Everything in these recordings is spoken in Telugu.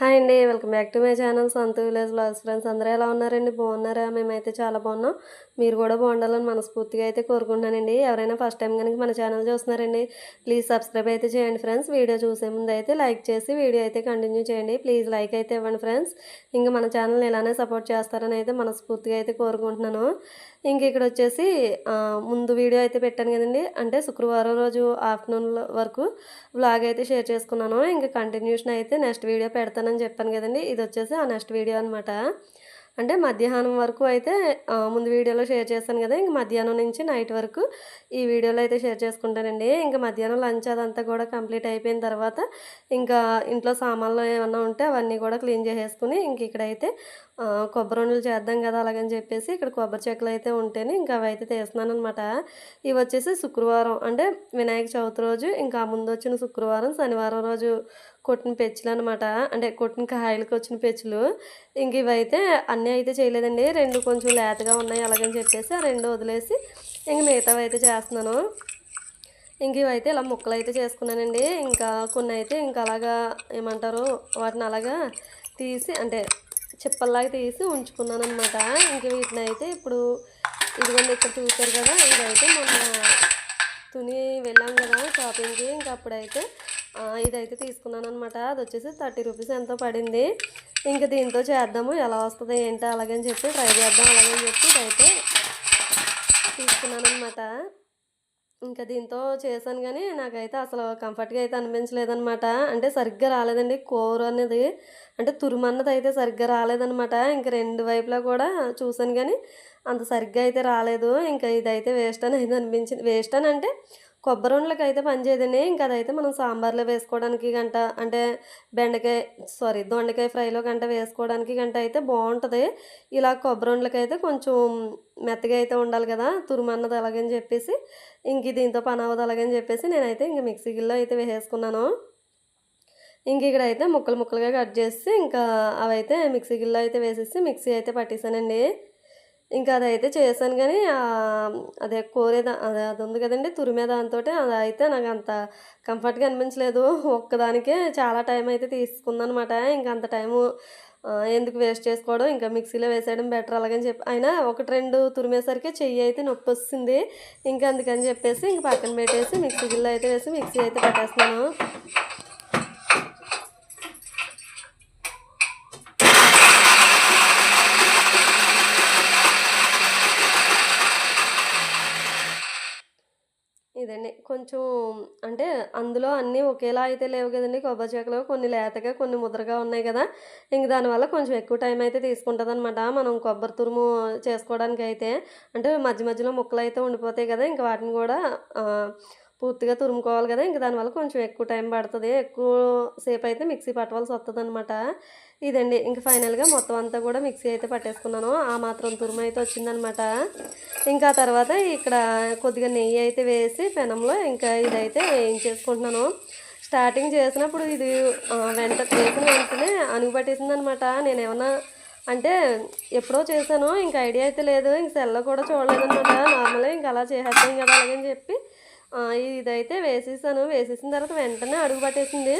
హాయ్ అండి welcome back to my channel. సొంత విలేజ్ బ్లాగ్స్ ఫ్రెండ్స్ అందరూ ఎలా ఉన్నారండి? బాగున్నారా? మేమైతే చాలా బాగున్నాం. మీరు కూడా బాగుండాలని మనస్ఫూర్తిగా అయితే కోరుకుంటున్నానండి. ఎవరైనా ఫస్ట్ టైం కనుక మన ఛానల్ చూస్తున్నారండి ప్లీజ్ సబ్స్క్రైబ్ అయితే చేయండి ఫ్రెండ్స్. వీడియో చూసే ముందు అయితే లైక్ చేసి వీడియో అయితే కంటిన్యూ చేయండి. ప్లీజ్ లైక్ అయితే ఇవ్వండి ఫ్రెండ్స్. ఇంకా మన ఛానల్ని ఇలానే సపోర్ట్ చేస్తారని అయితే మనస్ఫూర్తిగా అయితే కోరుకుంటున్నాను. ఇంక ఇక్కడ వచ్చేసి ముందు వీడియో అయితే పెట్టాను కదండి. అంటే శుక్రవారం రోజు ఆఫ్టర్నూన్ వరకు వ్లాగ్ అయితే షేర్ చేసుకున్నాను. ఇంకా కంటిన్యూషన్ అయితే నెక్స్ట్ వీడియో పెడతాను. పెడతానని చెప్పాను కదండి. ఇది వచ్చేసి ఆ నెక్స్ట్ వీడియో అనమాట అంటే మధ్యాహ్నం వరకు అయితే ముందు వీడియోలో షేర్ చేశాను కదా ఇంక మధ్యాహ్నం నుంచి నైట్ వరకు ఈ వీడియోలో అయితే షేర్ చేసుకుంటానండి. ఇంకా మధ్యాహ్నం లంచ్ అదంతా కూడా కంప్లీట్ అయిపోయిన తర్వాత ఇంకా ఇంట్లో సామాన్లు ఏమన్నా ఉంటే అవన్నీ కూడా క్లీన్ చేసేసుకుని ఇంక ఇక్కడైతే కొబ్బరి ఉండలు చేద్దాం కదా అలాగని చెప్పేసి ఇక్కడ కొబ్బరి చెక్కలు అయితే ఉంటేనే ఇంకా అవి అయితే తీస్తున్నాను అనమాట ఇవి వచ్చేసి శుక్రవారం. అంటే వినాయక చవితి రోజు ఇంకా ముందు వచ్చిన శుక్రవారం శనివారం రోజు కొట్టిన పెచ్చులు అనమాట అంటే కొట్టిన కాయలకి వచ్చిన పెచ్చులు. ఇంక ఇవైతే అన్నీ అయితే చేయలేదండి. రెండు కొంచెం లేతగా ఉన్నాయి అలాగని చెప్పేసి ఆ రెండు వదిలేసి ఇంక మిగతావి అయితే చేస్తున్నాను. ఇంక ఇవైతే ఇలా ముక్కలు అయితే చేసుకున్నానండి. ఇంకా కొన్ని అయితే ఇంకా అలాగా ఏమంటారు? వాటిని అలాగా తీసి అంటే చిప్పల్లాగా తీసి ఉంచుకున్నాను అనమాట ఇంక వీటిని అయితే ఇప్పుడు ఇదిగోండి ఇక్కడ చూసారు కదా ఇదైతే మొన్న తుని వెళ్ళాం కదా షాపింగ్కి. ఇంకా అప్పుడైతే ఇదైతే తీసుకున్నాను అనమాట అది వచ్చేసి థర్టీ రూపీస్ ఎంతో పడింది. ఇంకా దీంతో చేద్దాము ఎలా వస్తుంది ఏంటో అలాగని చెప్పి ట్రై చేద్దాం అలాగని చెప్పి ఇదైతే తీసుకున్నాను అనమాట ఇంకా దీంతో చేశాను కానీ నాకైతే అసలు కంఫర్ట్గా అయితే అనిపించలేదన్నమాట. అంటే సరిగ్గా రాలేదండి. కూర అనేది అంటే తురుమన్నది అయితే సరిగ్గా రాలేదన్నమాట. ఇంకా రెండు వైపులా కూడా చూశాను కానీ అంత సరిగ్గా అయితే రాలేదు. ఇంకా ఇదైతే వేస్ట్ అని అయితే అనిపించింది వేస్ట్ అని అంటే కొబ్బరి ఉండలకి అయితే పనిచేయదండి ఇంకా అదైతే మనం సాంబార్లో వేసుకోవడానికి గంట అంటే బెండకాయ సారీ దొండకాయ ఫ్రైలో గంట వేసుకోవడానికి గంట అయితే బాగుంటుంది. ఇలా కొబ్బరి ఉండలకి అయితే కొంచెం మెత్తగా అయితే ఉండాలి కదా తురుమన్నది అలాగని చెప్పేసి ఇంక దీంతో పని అవ్వదు అలాగని చెప్పేసి నేనైతే ఇంక మిక్సీ గిల్లో అయితే వేసేసుకున్నాను. ఇంక ఇక్కడ అయితే ముక్కలు ముక్కలుగా కట్ చేసి ఇంకా అవైతే మిక్సీ గిల్లో అయితే వేసేసి మిక్సీ అయితే పట్టేశానండి ఇంకా అదైతే చేశాను కానీ అదే కోరేదా అది అదే అది ఉంది కదండి తురిమే దాంతో అది అయితే నాకు అంత కంఫర్ట్గా అనిపించలేదు. ఒక్కదానికే చాలా టైం అయితే తీసుకుందనమాట. ఇంకా అంత టైము ఎందుకు వేస్ట్ చేసుకోవడం ఇంకా మిక్సీలో వేసేయడం బెటర్ అలాగని చెప్పి అయినా ఒకటి రెండు తురిమేసరికి చెయ్యి అయితే నొప్పి వస్తుంది ఇంకా అందుకని చెప్పేసి ఇంక పక్కన పెట్టేసి మిక్సీ గిల్లో అయితే వేసి మిక్సీ అయితే పెట్టేస్తున్నాను ఇదండి కొంచెం అంటే అందులో అన్నీ ఒకేలా అయితే లేవు కదండి. కొబ్బరి చెక్కలు కొన్ని లేతగా కొన్ని ముద్రగా ఉన్నాయి కదా. ఇంక దానివల్ల కొంచెం ఎక్కువ టైం అయితే తీసుకుంటుంది అనమాట మనం కొబ్బరి తురుము చేసుకోవడానికి అయితే. అంటే మధ్య మధ్యలో ముక్కలు అయితే ఉండిపోతాయి కదా. ఇంకా వాటిని కూడా పూర్తిగా తురుముకోవాలి కదా. ఇంకా దానివల్ల కొంచెం ఎక్కువ టైం పడుతుంది. ఎక్కువ సేపు అయితే మిక్సీ పట్టవలసి వస్తుంది అనమాట ఇదండి. ఇంకా ఫైనల్గా మొత్తం అంతా కూడా మిక్సీ అయితే పట్టేసుకున్నాను. ఆ మాత్రం తురుము అయితే వచ్చిందనమాట. ఇంకా తర్వాత ఇక్కడ కొద్దిగా నెయ్యి అయితే వేసి పెనంలో ఇంకా ఇదైతే వేయించేసుకుంటున్నాను స్టార్టింగ్ చేసినప్పుడు ఇది వెంట వేసిన వెంటనే అనుగుపట్టేసిందనమాట నేను ఏమన్నా అంటే ఎప్పుడో చేశాను ఇంకా ఐడియా అయితే లేదు. ఇంక సెల్లో కూడా చూడలేదనమాట. నార్మల్గా ఇంకా అలా చేసేస్తాం కదా అలాగని చెప్పి ఇదైతే వేసేసాను. వేసేసిన తర్వాత వెంటనే అడుగు పట్టేసింది.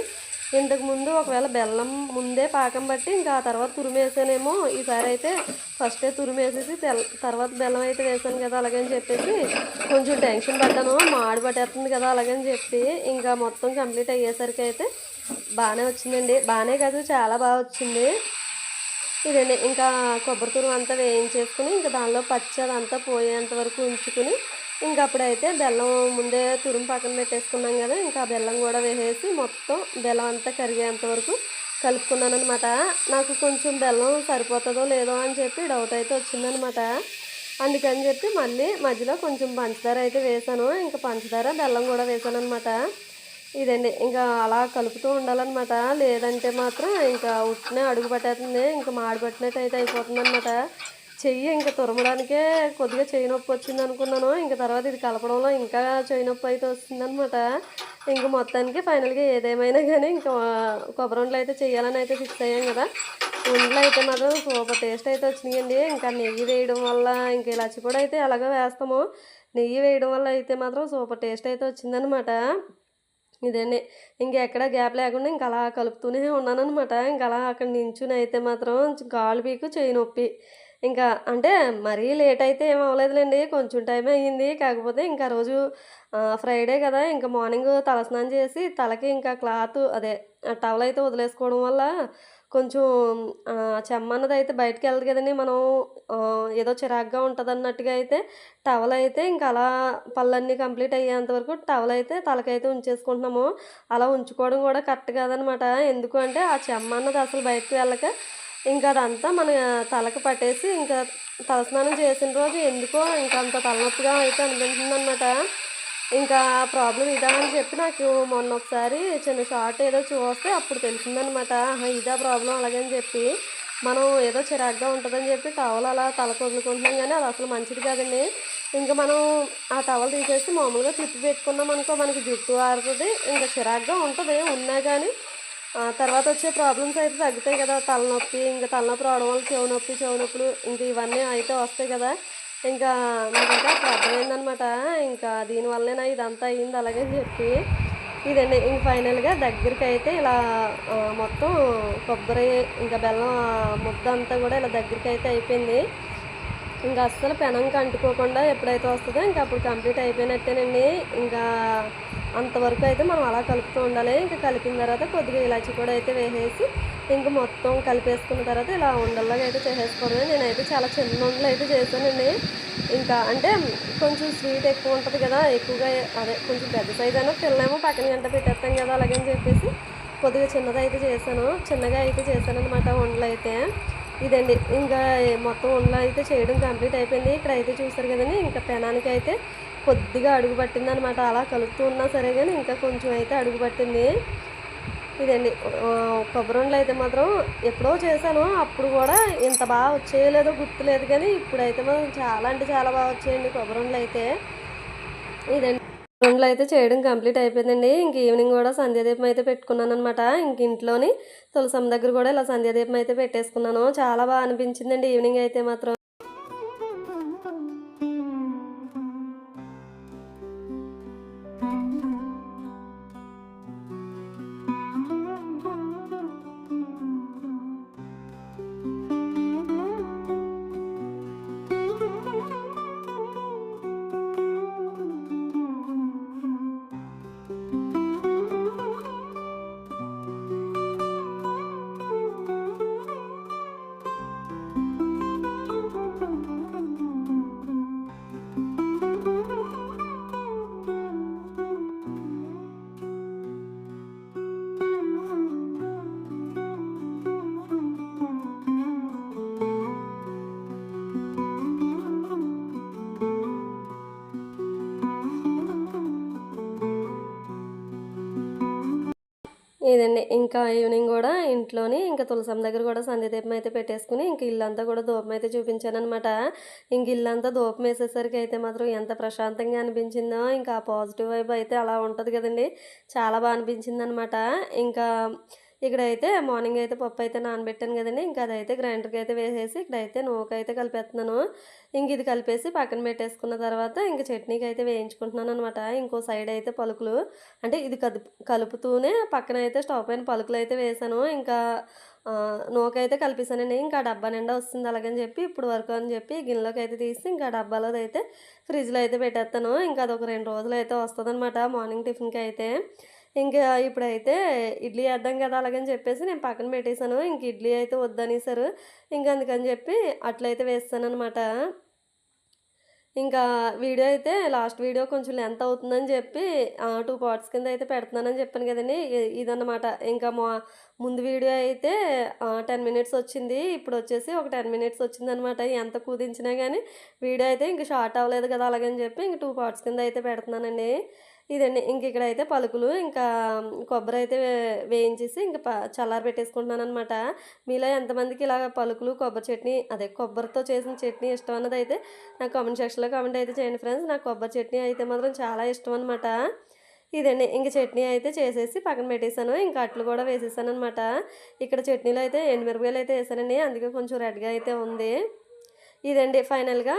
ఇంతకు ముందు ఒకవేళ బెల్లం ముందే పాకం బట్టి ఇంకా ఆ తర్వాత తురిమేసానేమో ఈసారి అయితే ఫస్టే తురిమేసేసి తెల్ తర్వాత బెల్లం అయితే వేసాను కదా అలాగని చెప్పేసి కొంచెం టెన్షన్ పడ్డాను. మాడి పట్టేస్తుంది కదా అలాగని చెప్పి ఇంకా మొత్తం కంప్లీట్ అయ్యేసరికి అయితే బాగానే వచ్చిందండి. బాగానే కాదు చాలా బాగా వచ్చింది. ఇదండి ఇంకా కొబ్బరి తురుము అంతా వేయించేసుకుని ఇంకా దానిలో పచ్చి అదంతా పోయేంత వరకు ఉంచుకుని ఇంకా అప్పుడైతే బెల్లం ముందే తురుము పక్కన పెట్టేసుకున్నాం కదా ఇంకా బెల్లం కూడా వేసేసి మొత్తం బెల్లం అంతా కరిగేంత వరకు కలుపుకున్నాను అనమాట నాకు కొంచెం బెల్లం సరిపోతుందో లేదో అని చెప్పి డౌట్ అయితే వచ్చిందనమాట అందుకని చెప్పి మళ్ళీ మధ్యలో కొంచెం పంచదార అయితే వేసాను. ఇంకా పంచదార బెల్లం కూడా వేసాను అనమాట ఇదండి ఇంకా అలా కలుపుతూ ఉండాలన్నమాట. లేదంటే మాత్రం ఇంకా ఉట్టినే అడుగు పట్టేస్తుంది. ఇంకా మాడిపెట్టినట్టు అయితే అయిపోతుంది అనమాట చెయ్యి ఇంకా తురమడానికే కొద్దిగా చేయి నొప్పి వచ్చింది అనుకున్నాను. ఇంకా తర్వాత ఇది కలపడంలో ఇంకా చేయి నొప్పి అయితే వస్తుందనమాట ఇంకా మొత్తానికి ఫైనల్గా ఏదేమైనా కానీ ఇంకా కొబ్బరి ఉండలు అయితే చేయాలని అయితే ఫిక్స్ అయ్యాం కదా. ఉండలు అయితే మాత్రం సూపర్ టేస్ట్ అయితే వచ్చినాయండి. ఇంకా నెయ్యి వేయడం వల్ల ఇంకా ఇలాచి కూడా అయితే అలాగే వేస్తాము. నెయ్యి వేయడం వల్ల అయితే మాత్రం సూపర్ టేస్ట్ అయితే వచ్చిందనమాట ఇదండి. ఇంకెక్కడ గ్యాప్ లేకుండా ఇంకా అలా కలుపుతూనే ఉన్నానమాట ఇంకా అలా అక్కడ నించుని అయితే మాత్రం కాలు పీకు చేయి నొప్పి. ఇంకా అంటే మరీ లేట్ అయితే ఏం అవ్వలేదులేండి. కొంచెం టైం అయ్యింది. కాకపోతే ఇంకా రోజు ఫ్రైడే కదా. ఇంకా మార్నింగ్ తలస్నానం చేసి తలకి ఇంకా క్లాత్ అదే టవల్ అయితే వదిలేసుకోవడం వల్ల కొంచెం చెమ్మన్నది చెమ్మ అన్నది అయితే బయటకు వెళ్ళదు కదండి. మనం ఏదో చిరాగ్గా ఉంటుంది అన్నట్టుగా అయితే టవల్ అయితే ఇంకా అలా పళ్ళన్నీ కంప్లీట్ అయ్యేంత వరకు టవల్ అయితే తలకైతే ఉంచేసుకుంటున్నాము. అలా ఉంచుకోవడం కూడా కరెక్ట్ కాదనమాట ఎందుకు అంటే ఆ చెమ్మన్నది అసలు బయటకు వెళ్ళక ఇంకా అదంతా మన తలకు పట్టేసి ఇంకా తలస్నానం చేసిన రోజు ఎందుకో ఇంకా అంత తలనొప్పిగా అయితే అనిపించింది అనమాట ఇంకా ప్రాబ్లం ఇదా చెప్పి నాకు మొన్న ఒకసారి చిన్న షార్ట్ ఏదో చూస్తే అప్పుడు తెలిసిందనమాట ఆహా, ఇదా ప్రాబ్లం అలాగని చెప్పి. మనం ఏదో చిరాగ్గా ఉంటుందని చెప్పి టవల్ అలా తలకు వదులుకుంటున్నాం కానీ అది అసలు మంచిది కాదండి. ఇంకా మనం ఆ టవల్ తీసేసి మామూలుగా తిప్పి పెట్టుకున్నాం అనుకో మనకి జుట్టు ఆరుతుంది ఇంకా చిరాగ్గా ఉంటుంది ఉన్నా కానీ తర్వాత వచ్చే ప్రాబ్లమ్స్ అయితే తగ్గుతాయి కదా. తలనొప్పి ఇంకా తలనొప్పి రావడం వల్ల చెవు నొప్పి చెవు నొప్పులు ఇంకా ఇవన్నీ అయితే వస్తాయి కదా. ఇంకా నాకైతే అప్పుడు అర్థమైందనమాట ఇంకా దీనివల్లే నా ఇదంతా అయ్యింది అలాగే చెప్పి. ఇదండి ఇంక ఫైనల్గా దగ్గరికి అయితే ఇలా మొత్తం కొబ్బరి ఇంకా బెల్లం ముద్ద అంతా కూడా ఇలా దగ్గరికి అయితే అయిపోయింది. ఇంకా అస్సలు పెనంకి అంటుకోకుండా ఎప్పుడైతే వస్తుందో ఇంకా అప్పుడు కంప్లీట్ అయిపోయినట్టేనండి. ఇంకా అంతవరకు అయితే మనం అలా కలుపుతూ ఉండాలి. ఇంకా కలిపిన తర్వాత కొద్దిగా ఇలాచి కూడా అయితే వేసేసి ఇంకా మొత్తం కలిపేసుకున్న తర్వాత ఇలా ఉండల్లాగా అయితే చేసేసుకోవడమే. నేనైతే చాలా చిన్న ఉండలు అయితే చేశానండి. ఇంకా అంటే కొంచెం స్వీట్ ఎక్కువ ఉంటుంది కదా ఎక్కువగా అదే కొంచెం పెద్ద సైజ్ అయినా పిల్లలేమో పక్కన గంట పెట్టేస్తాం కదా అలాగని చెప్పేసి కొద్దిగా చిన్నదైతే చేశాను. చిన్నగా అయితే చేశాను అనమాట వండలు అయితే. ఇదండి. ఇంకా మొత్తం వండలు అయితే చేయడం కంప్లీట్ అయిపోయింది. ఇక్కడ అయితే చూస్తారు కదండి ఇంకా పెనానికి అయితే కొద్దిగా అడుగు పట్టింది అనమాట అలా కలుపుతూ ఉన్నా సరే కానీ ఇంకా కొంచెం అయితే అడుగు పట్టింది. ఇదండి కొబ్బరి అయితే మాత్రం ఎప్పుడో చేశాను. అప్పుడు కూడా ఇంత బాగా వచ్చేయలేదో గుర్తులేదు కానీ ఇప్పుడైతే మాత్రం చాలా అంటే చాలా బాగా వచ్చాయండి కొబ్బరి అయితే. ఇదండి. ఉండలు అయితే చేయడం కంప్లీట్ అయిపోయిందండి. ఇంక ఈవినింగ్ కూడా సంధ్యాదీపం అయితే పెట్టుకున్నాను అనమాట ఇంక ఇంట్లోని తులసమ్మ దగ్గర కూడా ఇలా సంధ్యాదీపం అయితే పెట్టేసుకున్నాను. చాలా బాగా అనిపించిందండి ఈవినింగ్ అయితే మాత్రం. ఇదండి ఇంకా ఈవినింగ్ కూడా ఇంట్లోనే ఇంకా తులసం దగ్గర కూడా సంధ్యదీపం అయితే పెట్టేసుకుని ఇంక ఇల్లంతా కూడా ధూపం అయితే చూపించాను అనమాట ఇంక ఇల్లంతా ధూపం వేసేసరికి అయితే మాత్రం ఎంత ప్రశాంతంగా అనిపించిందో ఇంకా పాజిటివ్ వైబ్ అయితే అలా ఉంటుంది కదండి. చాలా బాగా అనిపించింది అనమాట ఇంకా ఇక్కడైతే మార్నింగ్ అయితే పప్పు అయితే నానబెట్టాను కదండి. ఇంకా అదైతే గ్రైండర్కి అయితే వేసేసి ఇక్కడైతే నూక అయితే కలిపేస్తున్నాను. ఇంక ఇది కలిపేసి పక్కన పెట్టేసుకున్న తర్వాత ఇంక చట్నీకి అయితే వేయించుకుంటున్నాను అనమాట ఇంకో సైడ్ అయితే పలుకులు. అంటే ఇది కలుపుతూనే పక్కన అయితే స్టవ్ పైన పలుకులు అయితే వేసాను. ఇంకా నూకైతే కలిపేసానండి. ఇంకా డబ్బా నిండా వస్తుంది అలాగని చెప్పి ఇప్పుడు వరకు అని చెప్పి గిన్నెలోకి అయితే తీసి ఇంకా డబ్బాలో అయితే ఫ్రిడ్జ్లో అయితే పెట్టేస్తాను. ఇంకా అదొక రెండు రోజులు అయితే వస్తుంది మార్నింగ్ టిఫిన్కి అయితే. ఇంకా ఇప్పుడైతే ఇడ్లీ వేద్దాం కదా అలాగని చెప్పేసి నేను పక్కన పెట్టేశాను. ఇంక ఇడ్లీ అయితే వద్దనేసారు ఇంకా అందుకని చెప్పి అట్లయితే వేస్తాను అనమాట ఇంకా వీడియో అయితే లాస్ట్ వీడియో కొంచెం లెంత్ అవుతుందని చెప్పి టూ పార్ట్స్ కింద అయితే పెడుతున్నానని చెప్పాను కదండి. ఇదన్నమాట. ఇంకా మా ముందు వీడియో అయితే టెన్ మినిట్స్ వచ్చింది. ఇప్పుడు వచ్చేసి ఒక టెన్ మినిట్స్ వచ్చిందనమాట ఎంత కుదించినా కానీ వీడియో అయితే ఇంక షార్ట్ అవ్వలేదు కదా అలాగని చెప్పి ఇంక టూ పార్ట్స్ కింద అయితే పెడుతున్నానండి. ఇదండి. ఇంక ఇక్కడైతే పలుకులు ఇంకా కొబ్బరి అయితే వేయించేసి ఇంకా ప చల్లారి పెట్టేసుకుంటున్నాను అనమాట మీలో ఎంతమందికి ఇలా పలుకులు కొబ్బరి చట్నీ అదే కొబ్బరితో చేసిన చట్నీ ఇష్టం అన్నది అయితే నాకు కామెంట్ సెక్షన్లో కామెంట్ అయితే చేయండి ఫ్రెండ్స్. నాకు కొబ్బరి చట్నీ అయితే మాత్రం చాలా ఇష్టం అనమాట ఇదండి. ఇంక చట్నీ అయితే చేసేసి పక్కన పెట్టేశాను. ఇంకా అట్లు కూడా వేసేసాను అనమాట ఇక్కడ చట్నీలో అయితే ఎండుమిరపకాయలు అయితే వేసానండి. అందుకే కొంచెం రెడ్గా అయితే ఉంది. ఇదండి ఫైనల్గా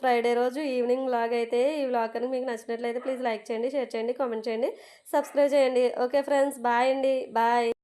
ఫ్రైడే రోజు ఈవినింగ్ వ్లాగ్ అయితే ఈ వ్లాగ్ కనుక మీకు నచ్చినట్లయితే ప్లీజ్ లైక్ చేయండి షేర్ చేయండి కామెంట్ చేయండి సబ్స్క్రైబ్ చేయండి. ఓకే ఫ్రెండ్స్ బాయ్ అండి. బాయ్.